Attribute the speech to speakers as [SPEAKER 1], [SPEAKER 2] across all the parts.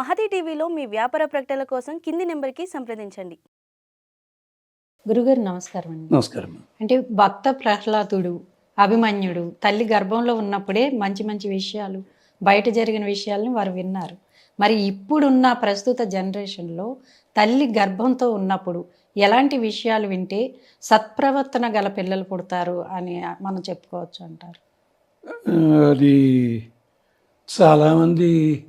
[SPEAKER 1] మహతి టీవీలో మీ వ్యాపార ప్రకటనల కోసం కింది నెంబర్కి సంప్రదించండి.
[SPEAKER 2] గురుగారు నమస్కారం అండి.
[SPEAKER 3] నమస్కారం.
[SPEAKER 2] అంటే భక్త ప్రహ్లాదుడు అభిమన్యుడు తల్లి గర్భంలో ఉన్నప్పుడే మంచి మంచి విషయాలు బయట జరిగిన విషయాలను వారు విన్నారు. మరి ఇప్పుడున్న ప్రస్తుత జనరేషన్లో తల్లి గర్భంతో ఉన్నప్పుడు ఎలాంటి విషయాలు వింటే సత్ప్రవర్తన గల పిల్లలు పుడతారు అని మనం చెప్పుకోవచ్చు అంటారు?
[SPEAKER 3] అది చాలామంది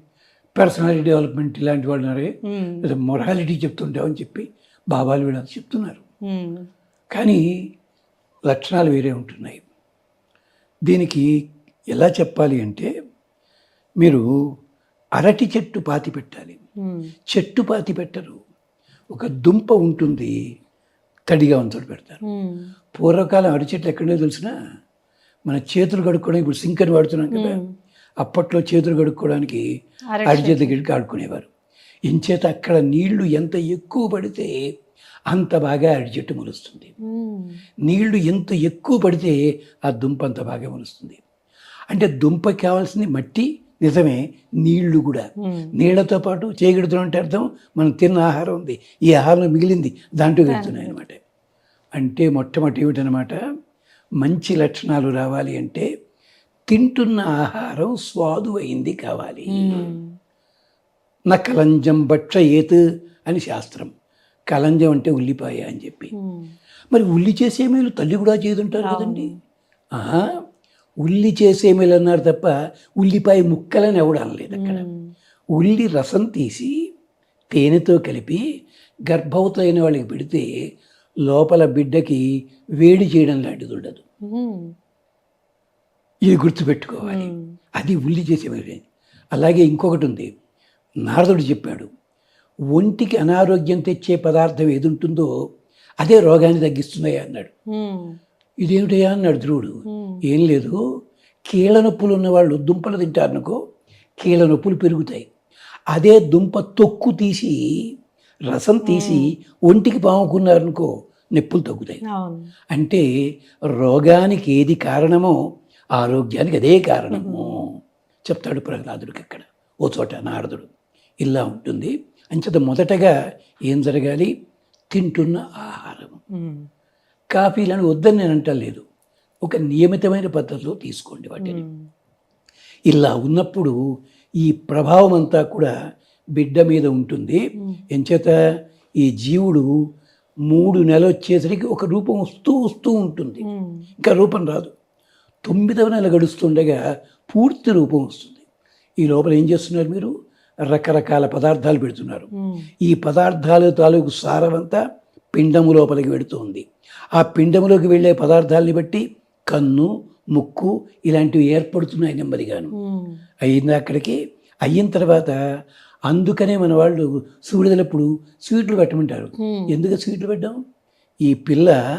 [SPEAKER 3] పర్సనాలిటీ డెవలప్మెంట్ ఇలాంటి వాళ్ళు ఉన్నారే
[SPEAKER 2] ఉమ్,
[SPEAKER 3] మొరాలిటీ చెప్తుంటామని చెప్పి బాబాలు అంతా చెప్తున్నారు.
[SPEAKER 2] ఉమ్,
[SPEAKER 3] కానీ లక్షణాలు వేరే ఉంటున్నాయి. దీనికి ఎలా చెప్పాలి అంటే మీరు అరటి చెట్టు పాతి పెట్టాలి.
[SPEAKER 2] ఉమ్,
[SPEAKER 3] చెట్టు పాతి పెట్టరు. ఒక దుంప ఉంటుంది తడిగా ఉంచడు పెడతారు.
[SPEAKER 2] ఉమ్,
[SPEAKER 3] పూర్వకాలం అరటి చెట్లు ఎక్కడో తెలిసినా? మన చేతులు కడుక్కోవడానికి ఇప్పుడు సింక్ అని వాడుతున్నాం కదా. అప్పట్లో చేతులు కడుక్కోవడానికి చెట్ల దగ్గరికి ఆడుకునేవారు ఇంచేత అక్కడ నీళ్ళు ఎంత ఎక్కువ పడితే అంత బాగా అరటి చెట్టు మొలుస్తుంది. నీళ్ళు ఎంత ఎక్కువ పడితే ఆ దుంప అంత బాగా మొలుస్తుంది. అంటే దుంప కావాల్సింది మట్టి నిజమే నీళ్ళు కూడా. నీళ్ళతో పాటు చేయగడుతున్నాం అంటే అర్థం మనం తిన్న ఆహారం ఉంది. ఈ ఆహారం మిగిలింది దాంట్లో వెళ్తున్నాయి అనమాట అంటే మొట్టమొదటి ఏమిటనమాట మంచి లక్షణాలు రావాలి అంటే తింటున్న ఆహారం స్వాదు అయింది కావాలి నా కలంజం భక్ష ఏత్ అని శాస్త్రం. కలంజం అంటే ఉల్లిపాయ అని చెప్పి. మరి ఉల్లి చేసే మేలు తల్లి కూడా చేయదుంటారు కదండి. ఆహా ఉల్లి చేసే మేలు అన్నారు తప్ప ఉల్లిపాయ ముక్కలని ఎవడు అనలేదు అక్కడ. ఉల్లి రసం తీసి తేనెతో కలిపి గర్భవతి అయిన వాళ్ళకి పెడితే లోపల బిడ్డకి వేడి చేయడం లాంటిది ఉండదు. ఇది గుర్తుపెట్టుకోవాలి. అది ఉల్లి చేసే అలాగే ఇంకొకటి ఉంది. నారదుడు చెప్పాడు ఒంటికి అనారోగ్యం తెచ్చే పదార్థం ఏది ఉంటుందో అదే రోగాన్ని తగ్గిస్తున్నాయి అన్నాడు.
[SPEAKER 2] ఉమ్,
[SPEAKER 3] ఇదేమిటయ్యా అన్నాడు ధ్రువుడు. ఏం లేదు. కీళ్ళ నొప్పులు ఉన్నవాళ్ళు దుంపలు తింటారనుకో కీళ్ళ నొప్పులు పెరుగుతాయి. అదే దుంప తొక్కు తీసి రసం తీసి ఒంటికి పాముకున్నారనుకో నొప్పులు తగ్గుతాయి. అంటే రోగానికి ఏది కారణమో ఆరోగ్యానికి అదే కారణము. చెప్తాడు ప్రహ్లాదుడికి అక్కడ. ఓ చోట నారదుడు ఇలా ఉంటుంది. అంచేత మొదటగా ఏం జరగాలి? తింటున్న ఆహారం కాఫీలను వద్దని నేను అంటలేదు ఒక నియమితమైన పద్ధతిలో తీసుకోండి వాటిని. ఇలా ఉన్నప్పుడు ఈ ప్రభావం అంతా కూడా బిడ్డ మీద ఉంటుంది. ఎంచేత ఈ జీవుడు మూడు నెలలు వచ్చేసరికి ఒక రూపం వస్తూ వస్తూ ఉంటుంది. ఇంకా రూపం రాదు. తొమ్మిదవ నెల గడుస్తుండగా పూర్తి రూపం వస్తుంది. ఈ లోపల ఏం చేస్తున్నారు మీరు? రకరకాల పదార్థాలు పెడుతున్నారు. ఈ పదార్థాలు తాలూకు సారమంతా పిండము లోపలికి వెడుతుంది. ఆ పిండములోకి వెళ్ళే పదార్థాలని బట్టి కన్ను ముక్కు ఇలాంటివి ఏర్పడుతున్నాయి నెమ్మదిగాను. అయింది అక్కడికి అయిన తర్వాత అందుకనే మన వాళ్ళు సూడిదలప్పుడు స్వీట్లు పెట్టమంటారు. ఎందుకు స్వీట్లు పెట్టాం? ఈ పిల్ల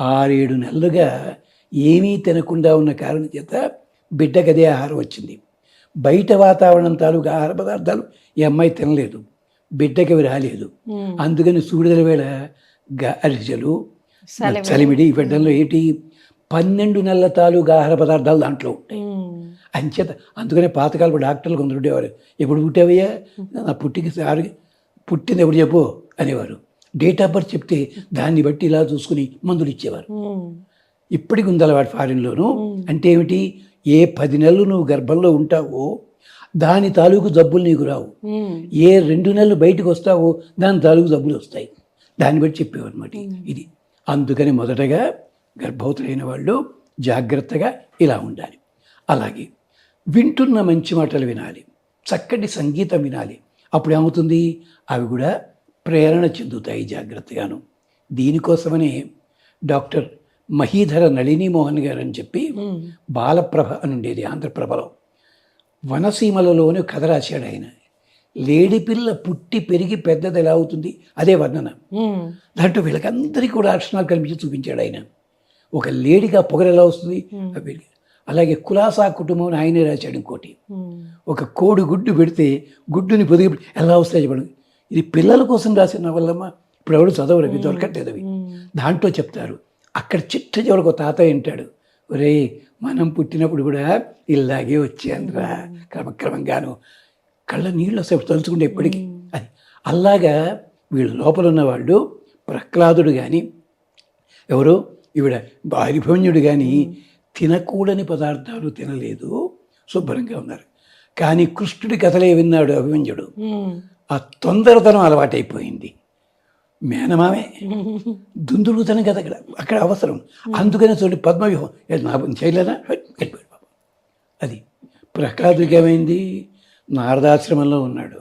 [SPEAKER 3] ఆరేడు నెలలుగా ఏమీ తినకుండా ఉన్న కారణం చేత బిడ్డకి అదే ఆహారం వచ్చింది. బయట వాతావరణం తాలూకు ఆహార పదార్థాలు ఈ అమ్మాయి తినలేదు. బిడ్డకి అవి రాలేదు. అందుకని సూడిదల వేళ అరిసెలు. చలిమిడి ఈ బిడ్డల్లో ఏంటి? పన్నెండు నెలల తాలూకు ఆహార పదార్థాలు దాంట్లో ఉంటాయి. అంచేత అందుకనే పాతకాలపు డాక్టర్లు కొందరు ఉండేవారు. ఎప్పుడు పుట్టావయ్యా? నా పుట్టికి సారి పుట్టింది ఎప్పుడు చెప్పు అనేవారు. డేట్ ఆఫ్ బర్త్ చెప్తే దాన్ని బట్టి ఇలా చూసుకుని మందులు ఇచ్చేవారు. ఇప్పటికి ఉంది అలవాటు ఫారిన్లోను. అంటే ఏమిటి? ఏ పది నెలలు నువ్వు గర్భంలో ఉంటావో దాని తాలూకు జబ్బులు నీకు రావు. ఏ రెండు నెలలు బయటకు వస్తావో దాని తాలూకు జబ్బులు వస్తాయి. దాన్ని బట్టి చెప్పేవారు అనమాట ఇది. అందుకని మొదటగా గర్భవతులైన వాళ్ళు జాగ్రత్తగా ఇలా ఉండాలి. అలాగే వింటున్న మంచి మాటలు వినాలి. చక్కటి సంగీతం వినాలి. అప్పుడు ఏమవుతుంది? అవి కూడా ప్రేరణ చెందుతాయి జాగ్రత్తగాను. దీనికోసమనే డాక్టర్ మహీధర నళిని మోహన్ గారు అని చెప్పి బాలప్రభ అని ఉండేది ఆంధ్రప్రభలో. వనసీమలలోనే కథ రాశాడు ఆయన. లేడిపిల్ల పుట్టి పెరిగి పెద్దది ఎలా అవుతుంది? అదే వర్ణన. దాంట్లో వీళ్ళకందరికీ కూడా లక్షణాలు కనిపించి చూపించాడు ఆయన. ఒక లేడిగా పొగరు ఎలా వస్తుంది? అలాగే కులాసా కుటుంబం ఆయనే రాశాడు ఇంకోటి. ఒక కోడి గుడ్డు పెడితే గుడ్డుని పొదిగి ఎలా వస్తాయి చెప్పండి? ఇది పిల్లల కోసం రాసిన వల్లమ్మ ఇప్పుడు ఎవడు చదవరు అవి దొరకట్లేదు అవి. దాంట్లో చెప్తారు అక్కడ చిట్ట చివరికి ఒక తాతయ్య వింటాడు ఒరే మనం పుట్టినప్పుడు కూడా ఇలాగే వచ్చేంద్రా క్రమక్రమంగాను. కళ్ళ నీళ్ళు వస్తాయి తలుచుకుంటే ఎప్పటికీ. అది అలాగా వీళ్ళు లోపల ఉన్న వాళ్ళు ప్రహ్లాదుడు కానీ ఎవరు? ఈవిడ హరిభంజుడు కానీ తినకూడని పదార్థాలు తినలేదు శుభ్రంగా ఉన్నారు. కానీ కృష్ణుడి కథలే విన్నాడు అభిమన్యుడు. ఆ తొందరతనం అలవాటైపోయింది. మేనమామే. దుందుడుతనం కదా అక్కడ. అక్కడ అవసరం. అందుకని చూడండి పద్మవ్యూహం. నా చేయలేదా? వెళ్ళిపోయాడు పాపం. అది ప్రహ్లాదుడికి ఏమైంది నారదాశ్రమంలో ఉన్నాడు.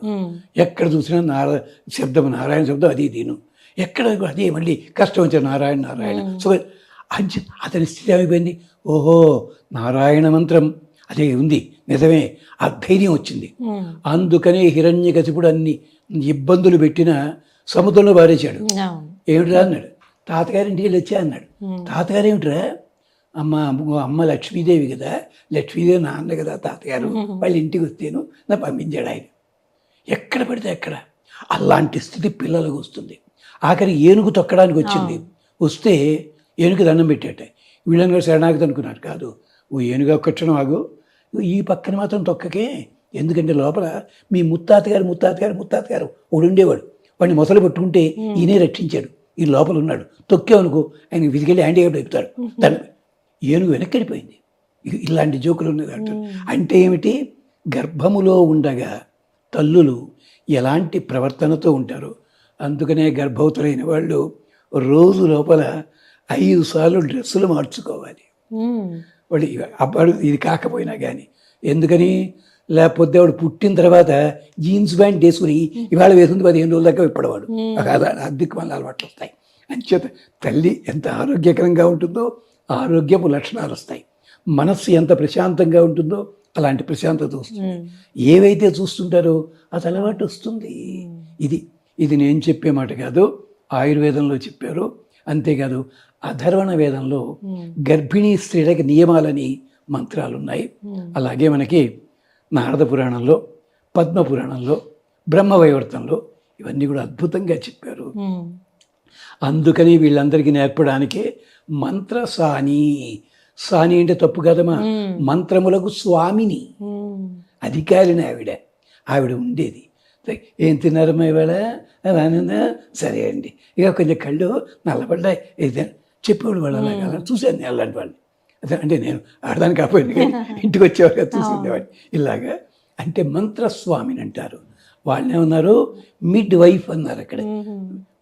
[SPEAKER 3] ఎక్కడ చూసినా నార శబ్దం నారాయణ శబ్దం అది దీను. ఎక్కడ అదే మళ్ళీ కష్టం వచ్చే నారాయణ నారాయణ. సో అంచ అతని స్థితి ఏమైపోయింది? ఓహో నారాయణ మంత్రం. అదే ఉంది. నిజమే. ఆ ధైర్యం వచ్చింది. అందుకనే హిరణ్యకశిపుడు అన్ని ఇబ్బందులు పెట్టిన సముద్రంలో పారేశాడు. ఏమిట్రా అన్నాడు. తాతగారి ఇంటికి వెళ్ళి వచ్చా అన్నాడు. తాతగారు ఏమిట్రా? అమ్మ అమ్మ లక్ష్మీదేవి కదా. లక్ష్మీదేవి నాన్న కదా తాతగారు. వాళ్ళ ఇంటికి వస్తేను నా పంపించాడు ఆయన. ఎక్కడ పడితే ఎక్కడ అలాంటి స్థితి పిల్లలకు వస్తుంది. ఆఖరి ఏనుగు తొక్కడానికి వచ్చింది. వస్తే ఏనుగు దండం పెట్టేట. వీళ్ళని కూడా శరణాగతి అనుకున్నాడు కాదు ఓ ఏనుగు ఒక్కక్షణం ఆగు. ఈ పక్కన మాత్రం తొక్కకే. ఎందుకంటే లోపల మీ ముత్తాతగారు ముత్తాతగారు ముత్తాతగారు ఒకడు ఉండేవాడు వాడిని మొసలు పట్టుకుంటే ఈయనే రక్షించాడు. ఈ లోపల ఉన్నాడు. తొక్కేవనుకో ఆయన విధికెళ్ళి హ్యాండ్ అయిపోతాడు దాన్ని ఏనుగు వెనక్కి వెళ్ళిపోయింది. ఇలాంటి జోకులు ఉన్నాయి అంటారు అంటే ఏమిటి? గర్భములో ఉండగా తల్లులు ఎలాంటి ప్రవర్తనతో ఉంటారో అందుకనే గర్భవతులైన వాళ్ళు రోజు లోపల ఐదు సార్లు డ్రెస్సులు మార్చుకోవాలి. ఇవ- అబ్బాడు ఇది కాకపోయినా కానీ ఎందుకని? లేకపోతే వాడు పుట్టిన తర్వాత జీన్స్ ప్యాంట్ వేసుకుని ఇవాళ వేసుకుని పదిహేను రోజుల దాకా విప్పడవాడు. అద్దెకి మళ్ళీ అలవాట్లు వస్తాయి. అంచేత తల్లి ఎంత ఆరోగ్యకరంగా ఉంటుందో ఆరోగ్యపు లక్షణాలు వస్తాయి. మనస్సు ఎంత ప్రశాంతంగా ఉంటుందో అలాంటి ప్రశాంతత వస్తుంది. ఏవైతే చూస్తుంటారో అది అలవాటు వస్తుంది. ఇది ఇది నేను చెప్పే మాట కాదు ఆయుర్వేదంలో చెప్పారు. అంతేకాదు అధర్వణ వేదంలో గర్భిణీ స్త్రీలకి నియమాలని మంత్రాలు ఉన్నాయి అలాగే మనకి నారద పురాణంలో పద్మ పురాణంలో బ్రహ్మవైవర్తంలో ఇవన్నీ కూడా అద్భుతంగా చెప్పారు. అందుకని వీళ్ళందరికీ నేర్పడానికే మంత్ర సాని. సాని అంటే తప్పు కదమ్మా. మంత్రములకు స్వామిని. అధికారిని ఆవిడ. ఆవిడ ఉండేది. ఏం తిన్నారమ్మా ఇవాళ? రానుందా? సరే అండి. ఇక కొంచెం కళ్ళు నల్లబడ్డాయి. ఏదో చెప్పేవాడు వాళ్ళు అలాగా. అలా చూశాను అలాంటి వాళ్ళని అంటే నేను ఆడదానికి కాకపోయింది కానీ ఇంటికి వచ్చేవారుగా చూసిండేవాడిని. ఇలాగా అంటే మంత్రస్వామిని అంటారు వాళ్ళని ఏమన్నారు? మిడ్ వైఫ్ అన్నారు అక్కడ.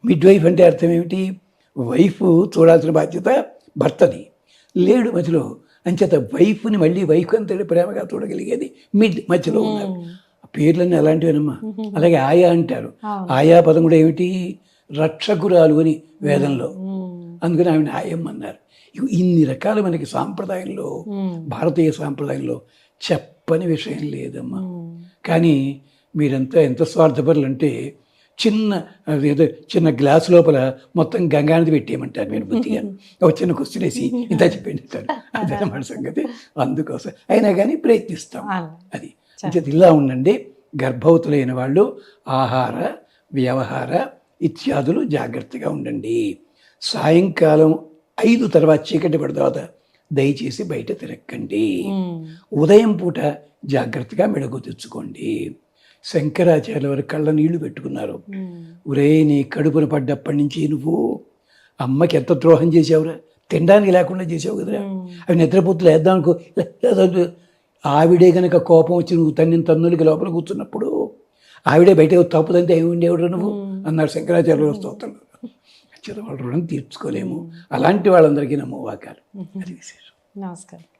[SPEAKER 3] మిడ్ వైఫ్ అంటే అర్థం ఏమిటి? వైఫ్ చూడాల్సిన బాధ్యత భర్తది. లేడు మధ్యలో. అంచేత వైఫ్ని మళ్ళీ వైఫ్ అంతటి ప్రేమగా చూడగలిగేది మిడ్ మధ్యలో ఉన్నారు. పేర్లన్నీ అలాంటివేనమ్మా అలాగే ఆయా అంటారు. ఆయా పదం కూడా ఏమిటి? రక్షకురాలు అని వేదంలో. అందుకని ఆవిడ ఆయమ్మ అన్నారు. ఇన్ని రకాలు మనకి సాంప్రదాయంలో భారతీయ సాంప్రదాయంలో చెప్పని విషయం లేదమ్మా. కానీ మీరంతా ఎంత స్వార్థపరులు అంటే చిన్న ఏదో చిన్న గ్లాస్ లోపల మొత్తం గంగానది పెట్టేయమంటారు మీరు బుద్ధిగా. ఒక చిన్న క్వశ్చన్ వేసి ఇంత చెప్పండి సార్ అదనమాట సంగతి. అందుకోసం అయినా కానీ ప్రయత్నిస్తాం. అది. ఇలా ఉండండి. గర్భవతులైన వాళ్ళు ఆహార వ్యవహార ఇత్యాదులు జాగ్రత్తగా ఉండండి. సాయంకాలం ఐదు తర్వాత చీకటి పడిన తర్వాత దయచేసి బయట తిరక్కండి.
[SPEAKER 2] ఉమ్.
[SPEAKER 3] ఉదయం పూట జాగ్రత్తగా మెడకు తెచ్చుకోండి. శంకరాచార్య వారి కళ్ళ నీళ్ళు పెట్టుకున్నారు. ఒరే నీ కడుపున పడ్డప్పటి నుంచి నువ్వు అమ్మకి ఎంత ద్రోహం చేసావురా తినడానికి లేకుండా చేసావు కదరా? అవి నిద్రపోతులు వేద్దాం అనుకో ఆవిడే గనక కోపం వచ్చి నువ్వు తన్నిన తన్నులకి లోపల కూర్చున్నప్పుడు ఆవిడే బయట తప్పుదంటే ఏమి ఉండేవాడు నువ్వు? అన్నారు శంకరాచార్య స్తోత్రంలో. ఖచ్చితంగా వాళ్ళ రుణం తీర్చుకోలేము. అలాంటి వాళ్ళందరికీ నమ్మవాకాలు అది విశేషం.
[SPEAKER 2] నమస్కారం.